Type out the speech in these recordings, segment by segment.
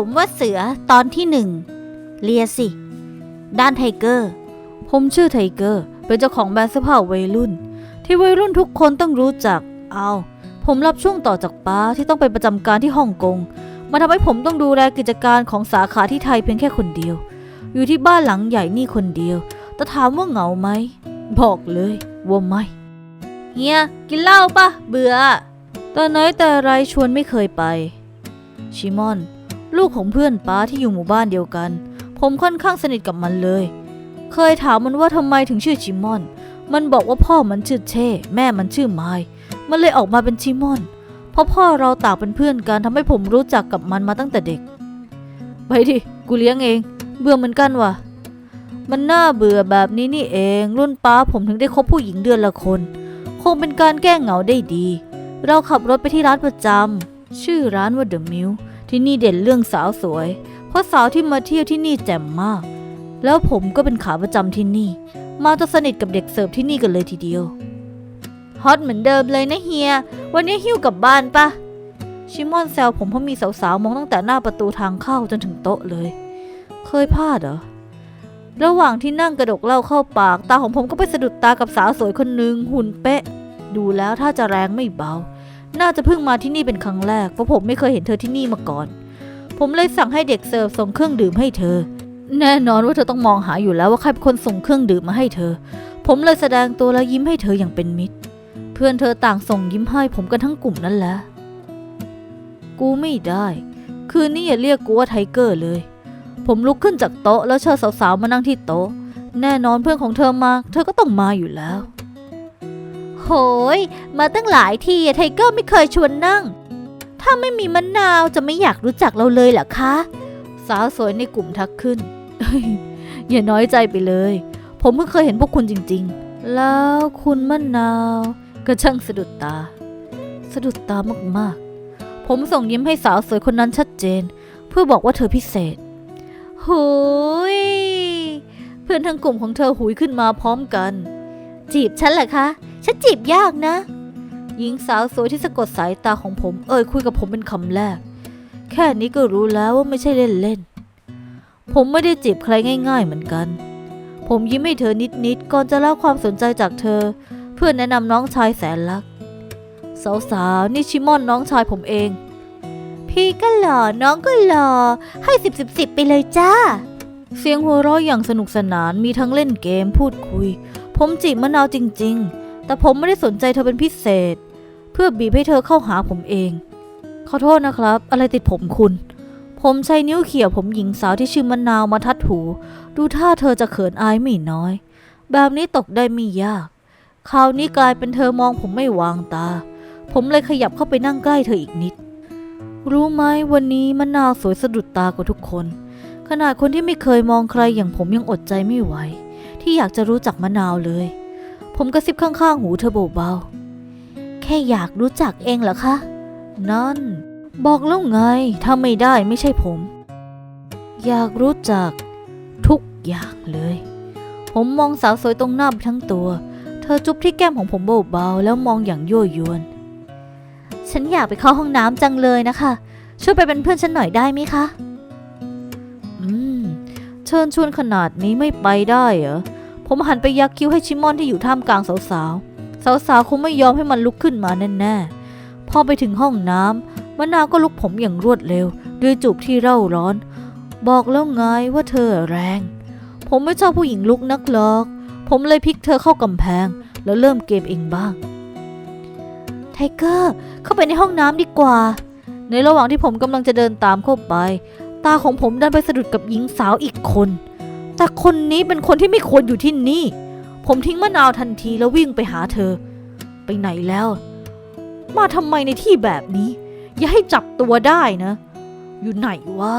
ผมว่าเสือตอนที่หนึ่งเลียสิ ด้านไทเกอร์ ผมชื่อไทเกอร์ เป็นเจ้าของแบรนด์เสื้อผ้าวัยรุ่น ที่วัยรุ่นทุกคนต้องรู้จัก เอาผมรับช่วงต่อจากป้าที่ต้องไปประจำการที่ฮ่องกงมาทำให้ผมต้องดูแลกิจการของสาขาที่ไทยเพียงแค่คนเดียว อยู่ที่บ้านหลังใหญ่นี่คนเดียว แต่ถามว่าเหงาไหม บอกเลยว่าไม่ เฮีย กินเหล้าปะเบื่อ แต่ไหนแต่ไรชวนไม่เคยไป ชิมอน ลูกของเพื่อนป้าที่อยู่หมู่บ้านเดียวกัน ผมค่อนข้างสนิทกับมันเลย เคยถามมันว่าทำไมถึงชื่อชิมอน มันบอกว่าพ่อมันชื่อเช่ แม่มันชื่อไมายมันเลยออกมาเป็นชิมอน เพราะพ่อเราต่างเป็นเพื่อนกันทำให้ผมรู้จักกับมันมาตั้งแต่เด็ก ไปดิกูเลี้ยงเอง เบื่อเหมือนกันว่ะ มันน่าเบื่อแบบนี้นี่เอง รุ่นป้าผมถึงได้คบผู้หญิงเดือนละคน คงเป็นการแก้เหงาได้ดี เราขับรถไปที่ร้านประจำชื่อร้านว่าเดอะมิล ที่นี่เด่นเรื่องสาวสวย เพราะสาวที่มาเที่ยวที่นี่แจ่มมาก แล้วผมก็เป็นขาประจำที่นี่ มาจะสนิทกับเด็กเสิร์ฟที่นี่กันเลยทีเดียว ฮอตเหมือนเดิมเลยนะเฮีย วันนี้หิ้วกลับบ้านปะชิมอนแซวผมเพราะมีสาวๆ มองตั้งแต่หน้าประตูทางเข้าจนถึงโต๊ะเลย เคยพลาดเหรอ ระหว่างที่นั่งกระดกเหล้าเข้าปาก ตาของผมก็ไปสะดุดตากับสาวสวยคนหนึ่งหุ่นเป๊ะ ดูแล้วถ้าจะแรงไม่เบา น่าจะเพิ่งมาที่นี่เป็นครั้งแรกเพราะผมไม่เคยเห็นเธอที่นี่มาก่อน ผมเลยสั่งให้เด็กเสิร์ฟส่งเครื่องดื่มให้เธอ แน่นอนว่าเธอต้องมองหาอยู่แล้วว่าใครเป็นคนส่งเครื่องดื่มมาให้เธอ ผมเลยแสดงตัวแล้วยิ้มให้เธออย่างเป็นมิตร เพื่อนเธอต่างส่งยิ้มให้ผมกันทั้งกลุ่มนั่นแหละ กูไม่ได้ คืนนี้อย่าเรียกกูว่าไทเกอร์เลย ผมลุกขึ้นจากโต๊ะแล้วเชิญสาวๆมานั่งที่โต๊ะ แน่นอนเพื่อนของเธอมา เธอก็ต้องมาอยู่แล้ว โหย มาตั้งหลายทีไทเกอร์ไม่เคยชวนนั่ง ถ้าไม่มีมะนาวจะไม่อยากรู้จักเราเลยเหรอคะ สาวสวยในกลุ่มทักขึ้น อย่าน้อยใจไปเลย ผมเพิ่งเคยเห็นพวกคุณจริง ๆ แล้วคุณมะนาวก็ช่างสะดุดตา สะดุดตามากๆ ผมส่งยิ้มให้สาวสวยคนนั้นชัดเจน เพื่อบอกว่าเธอพิเศษหุยเพื่อนทั้งกลุ่มของเธอหุยขึ้นมาพร้อมกัน จีบฉันเหรอคะ ฉันจีบยากนะ หญิงสาวสวยที่สะกดสายตาของผม เอ่ยคุยกับผมเป็นคำแรก แค่นี้ก็รู้แล้วว่าไม่ใช่เล่นๆผมไม่ได้จีบใครง่าย ๆ เหมือนกัน ผมยิ้มให้เธอนิดๆก่อนจะเล่าความสนใจจากเธอ เพื่อแนะนำน้องชายแสนรัก สาวๆนี่ชิมอนน้องชายผมเอง พี่ก็หล่อน้องก็หล่อให้สิบสิบสิบไปเลยจ้า เสียงหัวเราะอย่างสนุกสนานมีทั้งเล่นเกมพูดคุย ผมจีบมะนาวจริง ๆ แต่ผมไม่ได้สนใจเธอเป็นพิเศษ เพื่อบีบให้เธอเข้าหาผมเอง ขอโทษนะครับ อะไรติดผมคุณ ผมใช้นิ้วเขี่ยผมหญิงสาวที่ชื่อมะนาวมาทัดหู ดูท่าเธอจะเขินอายไม่น้อย แบบนี้ตกได้ไม่ยาก คราวนี้กลายเป็นเธอมองผมไม่วางตา ผมเลยขยับเข้าไปนั่งใกล้เธออีกนิด รู้ไหมวันนี้มะนาวสวยสะดุดตากว่าทุกคน ขนาดคนที่ไม่เคยมองใครอย่างผมยังอดใจไม่ไหวที่อยากจะรู้จักมะนาวเลย ผมกระซิบข้างๆ หูเธอเบาๆ แค่อยากรู้จักเองเหรอคะ นั่น บอกแล้วไง ถ้าไม่ได้ไม่ใช่ผม อยากรู้จักทุกอย่างเลย ผมมองสาวสวยตรงหน้าไปทั้งตัว เธอจุ๊บที่แก้มของผมเบาๆ แล้วมองอย่างยั่วยวน ฉันอยากไปเข้าห้องน้ำจังเลยนะคะ ช่วยไปเป็นเพื่อนฉันหน่อยได้ไหมคะ อืม เชิญชวนขนาดนี้ไม่ไปได้เหรอ ผมหันไปยักคิ้วให้ชิมอนที่อยู่ท่ามกลางสาวๆ สาวๆ คงไม่ยอมให้มันลุกขึ้นมาแน่ๆ พอไปถึงห้องน้ำมะนาวก็ลุกผมอย่างรวดเร็ว ด้วยจูบที่เร่าร้อน บอกแล้วไงว่าเธอแรง ผมไม่ชอบผู้หญิงลุกนักหรอก ผมเลยพลิกเธอเข้ากำแพง แล้วเริ่มเกมเองบ้าง ไทเกอร์เข้าไปในห้องน้ำดีกว่า ในระหว่างที่ผมกำลังจะเดินตามเข้าไป ตาของผมดันไปสะดุดกับหญิงสาวอีกคน แต่คนนี้เป็นคนที่ไม่ควรอยู่ที่นี่ ผมทิ้งมะนาวทันทีแล้ววิ่งไปหาเธอ ไปไหนแล้ว มาทำไมในที่แบบนี้ อย่าให้จับตัวได้นะ อยู่ไหนวะ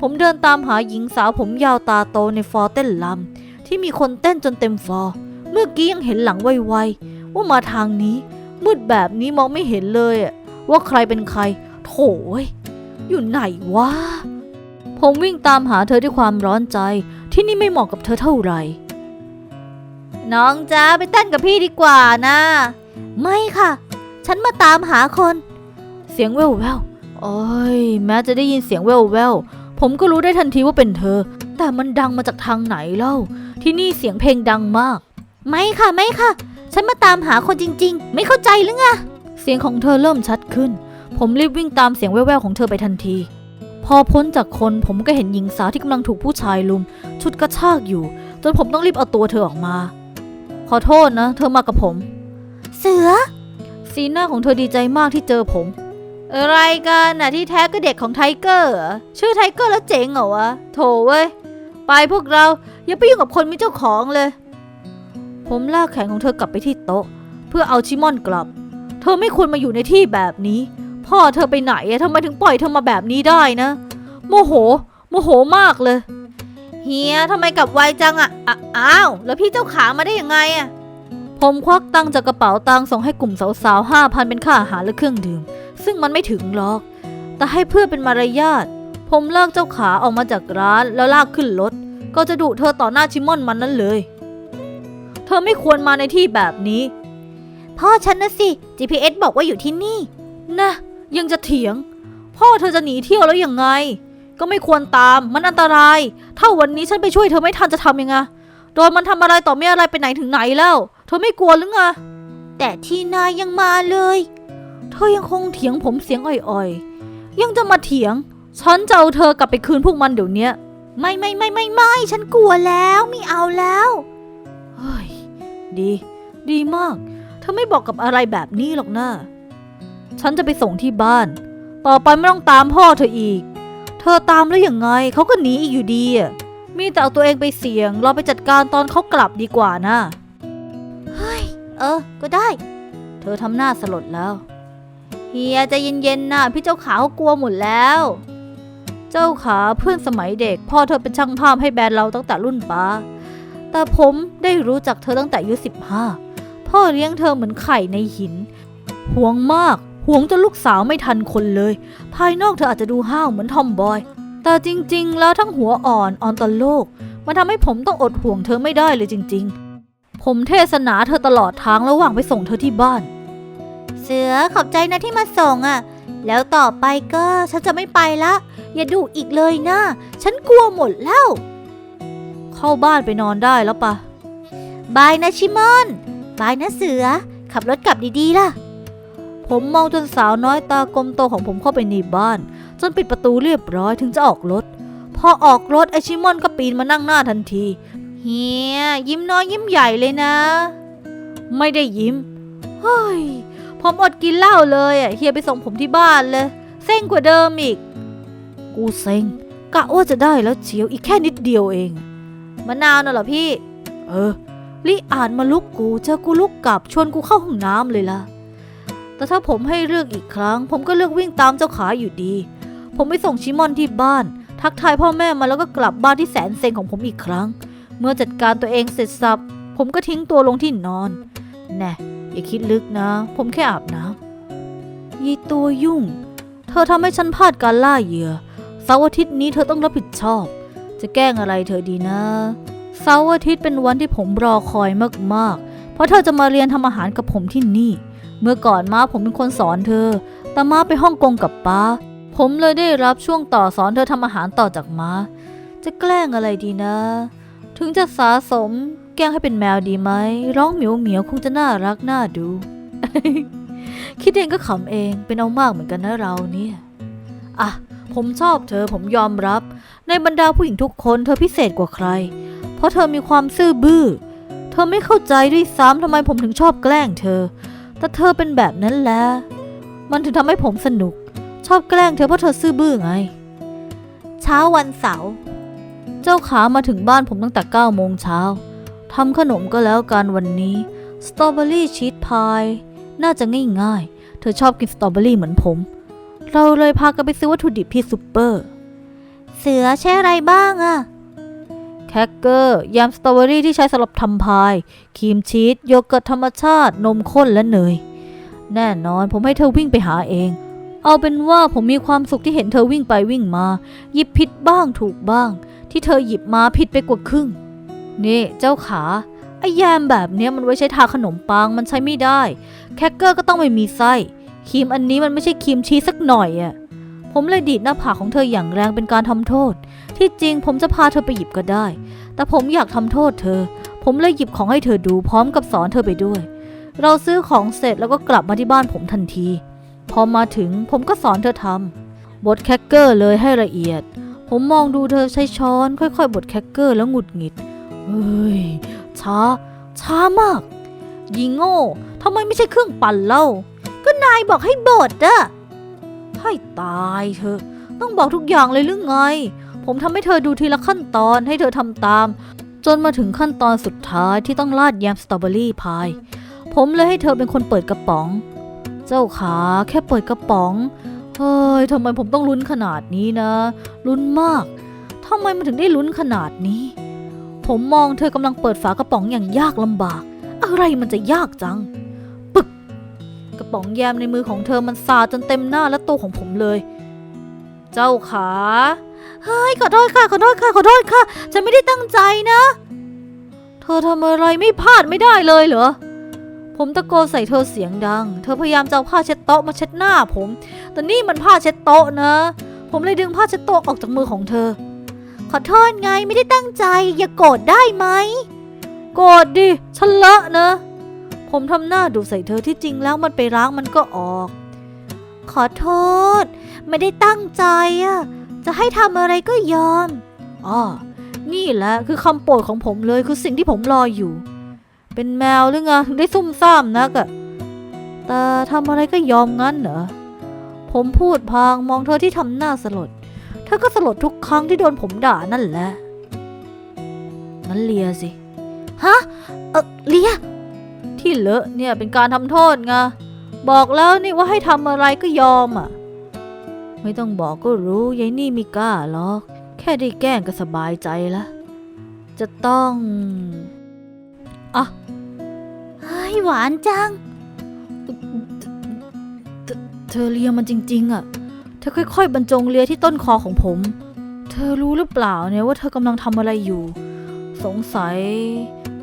ผมเดินตามหาหญิงสาวผมยาวตาโตในฟอร์เต้นลำที่มีคนเต้นจนเต็มฟอร์เมื่อกี้ยังเห็นหลังไวๆว่ามาทางนี้ มืดแบบนี้มองไม่เห็นเลยอะว่าใครเป็นใคร โถยอยู่ไหนวะผมวิ่งตามหาเธอด้วยความร้อนใจ ที่นี่ไม่เหมาะกับเธอเท่าไหร่ น้องจ้าไปเต้นกับพี่ดีกว่านะ ไม่ค่ะ ฉันมาตามหาคน เสียงแววแววโอ้ยแม้จะได้ยินเสียงแว่วๆผมก็รู้ได้ทันทีว่าเป็นเธอ แต่มันดังมาจากทางไหนเล่า ที่นี่เสียงเพลงดังมาก ไม่ค่ะไม่ค่ะ ฉันมาตามหาคนจริง ๆ ไม่เข้าใจหรือไงเสียงของเธอเริ่มชัดขึ้น ผมรีบวิ่งตามเสียงแว่วๆของเธอไปทันทีพ อพ้นจากคนผมก็เห็นหญิงสาวที่กำลังถูกผู้ชายลุม ชุดกระชากอยู่ จนผมต้องรีบเอาตัวเธอออกมา ขอโทษนะ เธอมากับผม เสือ สีหน้าของเธอดีใจมากที่เจอผม อะไรกันน่ะที่แท้ก็เด็กของไทเกอร์เหรอชื่อไทเกอร์แล้วเจ๋งเหรอวะโถเว้ยไปพวกเราอย่าไปยุ่งกับคนมีเจ้าของเลย ผมลากแขนของเธอกลับไปที่โต๊ะ เพื่อเอาชิมอนกลับ เธอไม่ควรมาอยู่ในที่แบบนี้ พ่อเธอไปไหนอะทำไมถึงปล่อยเธอมาแบบนี้ได้นะ โมโห โมโหมากเลย เฮียทำไมกลับไวจังอะอะอ้าวแล้วพี่เจ้าขามาได้ยังไงอะผมควักตังจากกระเป๋าตังส่งให้กลุ่มสาวๆห้าพันเป็นค่าอาหารและเครื่องดื่ม ซึ่งมันไม่ถึงหรอก แต่ให้เพื่อเป็นมารยาทผมลากเจ้าขาออกมาจากร้านแล้วลากขึ้นรถก็จะดุเธอต่อหน้าชิมอนมันนั่นเลย เธอไม่ควรมาในที่แบบนี้ พ่อฉันนะสิ GPS บอกว่าอยู่ที่นี่ นะ ยังจะเถียง พ่อเธอจะหนีเที่ยวแล้วยังไง ก็ไม่ควรตามมันอันตราย ถ้าวันนี้ฉันไปช่วยเธอไม่ทันจะทำยังไงโดนมันทำอะไรต่อไม่อะไรไปไหนถึงไหนแล้ว เธอไม่กลัวหรือไงแต่ที่นายยังมาเลย เธอยังคงเถียงผมเสียงอ่อยๆ ยังจะมาเถียง ฉันจะเอาเธอกลับไปคืนพวกมันเดี๋ยวนี้ไม่ไม่ไม่ไม่ไม่ฉันกลัวแล้วไม่เอาแล้วเฮ้ยดี ดีมาก เธอไม่บอกกับอะไรแบบนี้หรอกนะ ฉันจะไปส่งที่บ้าน ต่อไปไม่ต้องตามพ่อเธออีก เธอตามแล้วยังไงเขาก็หนีอีกอยู่ดีอะมีแต่เอาตัวเองไปเสี่ยง เราไปจัดการตอนเขากลับดีกว่านะเฮ้ยเออ ก็ได้ เธอทำหน้าสลดแล้วเฮียใจะเย็นๆนะพี่เจ้าขาเขากลัวหมดแล้ว เจ้าขาเพื่อนสมัยเด็ก พ่อเธอเป็นช่างภาพให้แบรนด์เราตั้งแต่รุ่นป้า แต่ผมได้รู้จักเธอตั้งแต่อายุสิบห้าพ่อเลี้ยงเธอเหมือนไข่ในหินห่วงมากห่ วงจนลูกสาวไม่ทันคนเลย ภายนอกเธออาจจะดูห้าวเหมือนทอมบอย แต่จริงๆ แล้วทั้งหัวอ่อนอ่อนต่อโลก มันทำให้ผมต้องอดห่วงเธอไม่ได้เลยจริง ๆ ผมเทศนาเธอตลอดทางระหว่างไปส่งเธอที่บ้าน เสือขอบใจนะที่มาส่งอะ่ะ แล้วต่อไปก็ฉันจะไม่ไปละ อย่าดุอีกเลยนะ ฉันกลัวหมดแล้ว เข้าบ้านไปนอนได้แล้วปะบายนะชิมอนบายนะเสือ ขับรถกลับดีๆล่ะ ผมมองจนสาวน้อยตากลมโตของผมเข้าไปในบ้าน จนปิดประตูเรียบร้อยถึงจะออกรถ พอออกรถไอชิมอนก็ปีนมานั่งหน้าทันทีเฮียยิ้มน้อยยิ้มใหญ่เลยนะ ไม่ได้ยิ้มเฮ้ยผมอดกินเหล้าเลยอะเฮียไปส่งผมที่บ้านเลยเซ็งกว่าเดิมอีก กูเซ็งกะว่าจะได้แล้วเชียวอีกแค่นิดเดียวเองมะนาวน่ะเหรอพี่ เออลิอ่านมาลุกกูเจอกูลุกกลับชวนกูเข้าห้องน้ำเลยล่ะ แต่ถ้าผมให้เลือกอีกครั้ง ผมก็เลือกวิ่งตามเจ้าขาอยู่ดี ผมไปส่งชิมอนที่บ้าน ทักทายพ่อแม่มาแล้วก็กลับบ้านที่แสนเซ็งของผมอีกครั้ง เมื่อจัดการตัวเองเสร็จสับ ผมก็ทิ้งตัวลงที่นอน แน่อย่าคิดลึกนะ ผมแค่อาบน้ำยีตัวยุ่ง เธอทำให้ฉันพลาดการล่าเหยื่อเสาร์อาทิตย์นี้เธอต้องรับผิดชอบ จะแกล้งอะไรเธอดีนะเสาร์อาทิตย์เป็นวันที่ผมรอคอยมากๆ เพราะเธอจะมาเรียนทำอาหารกับผมที่นี่ เมื่อก่อนมาผมเป็นคนสอนเธอ แต่มาไปฮ่องกงกับป้า ผมเลยได้รับช่วงต่อสอนเธอทำอาหารต่อจากมา จะแกล้งอะไรดีนะ ถึงจะสะสม แกล้งให้เป็นแมวดีไหม ร้องเหมียวเหมียวคงจะน่ารักน่าดู คิดเองก็ขำเอง เป็นเอามากเหมือนกันนะเราเนี่ย อะ ผมชอบเธอ ผมยอมรับ ในบรรดาผู้หญิงทุกคนเธอพิเศษกว่าใคร เพราะเธอมีความซื่อบื้อ เธอไม่เข้าใจด้วยซ้ำทำไมผมถึงชอบแกล้งเธอ แต่เธอเป็นแบบนั้นแหละ มันถึงทำให้ผมสนุก ชอบแกล้งเธอเพราะเธอซื่อบื้อไง เช้าวันเสาร์ เจ้าขามาถึงบ้านผมตั้งแต่9โมงเช้าทำขนมก็แล้วกันวันนี้ สตรอเบอรี่ชีสพาย น่าจะง่ายๆ เธอชอบกินสตรอเบอรี่เหมือนผม เราเลยพากันไปซื้อวัตถุดิบที่ซูเปอร์ เสือใช้อะไรบ้างอะ แคคเกอร์ ยำสตรอเบอรี่ที่ใช้สำหรับทำพาย ครีมชีส โยเกิร์ตธรรมชาติ นมข้นและเนย แน่นอนผมให้เธอวิ่งไปหาเอง เอาเป็นว่าผมมีความสุขที่เห็นเธอวิ่งไปวิ่งมา หยิบผิดบ้างถูกบ้าง ที่เธอหยิบมาผิดไปกว่าครึ่ง นี่เจ้าขาไอ้แยมแบบเนี้ยมันไว้ใช้ทาขนมปังมันใช้ไม่ได้ แคคเกอร์ก็ต้องไม่มีไส้ ครีมอันนี้มันไม่ใช่ครีมชีสสักหน่อยอะผมเลยดีดหน้าผากของเธออย่างแรงเป็นการทำโทษ ที่จริงผมจะพาเธอไปหยิบก็ได้ แต่ผมอยากทำโทษเธอ ผมเลยหยิบของให้เธอดูพร้อมกับสอนเธอไปด้วย เราซื้อของเสร็จแล้วก็กลับมาที่บ้านผมทันที พอมาถึงผมก็สอนเธอทำบดแคคเกอร์เลยให้ละเอียด ผมมองดูเธอใช้ช้อน ค่อยๆบดแคคเกอร์แล้วหงุดหงิดเฮ้ยช้า ช้ามาก ยิงโง่ทำไมไม่ใช่เครื่องปั่นเล่า ก็นายบอกให้บดอะให้ตายเธอะต้องบอกทุกอย่างเลยหรือไง ผมทำให้เธอดูทีละขั้นตอนให้เธอทำตาม จนมาถึงขั้นตอนสุดท้ายที่ต้องราดแยมสตรอเบอรี่พาย ผมเลยให้เธอเป็นคนเปิดกระป๋อง เจ้าขาแค่เปิดกระป๋อง เฮ้ยทำไมผมต้องลุ้นขนาดนี้นะลุ้นมากทำไมมันถึงได้ลุ้นขนาดนี้ ผมมองเธอกำลังเปิดฝากระป๋องอย่างยากลำบาก อะไรมันจะยากจังปึกกระป๋องแยมในมือของเธอมันสาดจนเต็มหน้าและตัวของผมเลย เจ้าขา เฮ้ยขอโทษค่ะขอโทษค่ะขอโทษค่ะ ฉันไม่ได้ตั้งใจนะ เธอทำอะไรไม่พลาดไม่ได้เลยเหรอ ผมตะโกนใส่เธอเสียงดัง เธอพยายามจะเอาผ้าเช็ดโต๊ะมาเช็ดหน้าผม แต่นี่มันผ้าเช็ดโต๊ะนะ ผมเลยดึงผ้าเช็ดโต๊ะออกจากมือของเธอ ขอโทษไงไม่ได้ตั้งใจ อย่าโกรธได้ไหม โกรธดิ ฉันเลอะนะ ผมทำหน้าดูใส่เธอที่จริงแล้วมันไปล้างมันก็ออก ขอโทษ ไม่ได้ตั้งใจอะจะให้ทำอะไรก็ยอมอ๋อนี่แหละคือคำโปรดของผมเลยคือสิ่งที่ผมรออยู่ เป็นแมวหรือไงถึงได้ซุ่มซ่ามนักอะแต่ทำอะไรก็ยอมงั้นเหรอ ผมพูดพางมองเธอที่ทำหน้าสลด เธอก็สลดทุกครั้งที่โดนผมด่านั่นแหละ งั้นเลียสิ ฮะ เออเลีย ที่เลอะเนี่ยเป็นการทำโทษไง บอกแล้วนี่ว่าให้ทำอะไรก็ยอมอะ ไม่ต้องบอกก็รู้ยายนี่ไมีกล้าหรอก แค่ได้แกล้งก็สบายใจละจะต้องอะเฮ้ยหวานจัง เธอเลียมันจริง ๆ อะ เธอค่อย ๆ บรรจงเลียที่ต้นคอของผม เธอรู้หรือเปล่าเนี่ยว่าเธอกำลังทำอะไรอยู่ สงสัย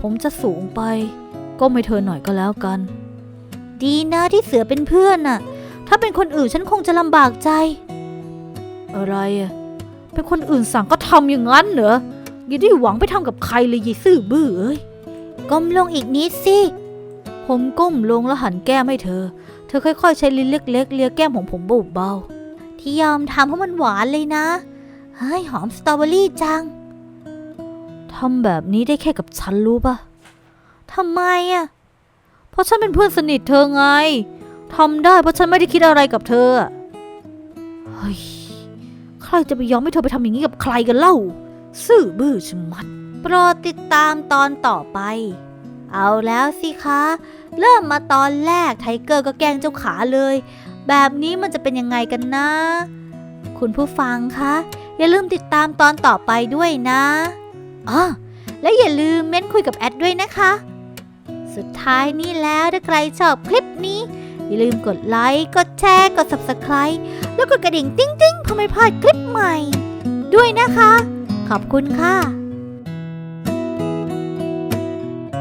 ผมจะสูงไป ก็ไม่เธอหน่อยก็แล้วกัน ดีนะที่เสือเป็นเพื่อนน่ะ ถ้าเป็นคนอื่นฉันคงจะลำบากใจ อะไรอะเป็นคนอื่นสั่งก็ทำอย่างนั้นเหรออย่าได้หวังไปทำกับใครเลยยีซื่อบื้อเอ้ยก้มลงอีกนิดสิ ผมก้มลงแล้วหันแก้มให้เธอ เธอค่อยๆ ใช้ลิ้นเล็กๆเลียแก้มของผมเบาๆที่ยอมทำเพราะมันหวานเลยนะเฮ้ยหอมสตรอเบอรี่จังทำแบบนี้ได้แค่กับฉันรู้ปะทำไมอะ เพราะฉันเป็นเพื่อนสนิทเธอไงทำได้เพราะฉันไม่ได้คิดอะไรกับเธอเฮ้ยใครจะไปยอมให้เธอไปทำอย่างนี้กับใครกันเล่า ซื่อบื้อชะมัด โปรดติดตามตอนต่อไป เอาแล้วสิคะ เริ่มมาตอนแรกไทเกอร์ก็แกล้งเจ้าขาเลย แบบนี้มันจะเป็นยังไงกันนะ คุณผู้ฟังคะ อย่าลืมติดตามตอนต่อไปด้วยนะอ๋อและอย่าลืมเม้นคุยกับแอดด้วยนะคะ สุดท้ายนี่แล้วถ้าใครชอบคลิปนี้ อย่าลืมกดไลค์กดแชร์กด Subscribe แล้วกดกระดิ่งติ้งๆเพื่อไม่พลาดคลิปใหม่ ด้วยนะคะ ขอบคุณค่ะ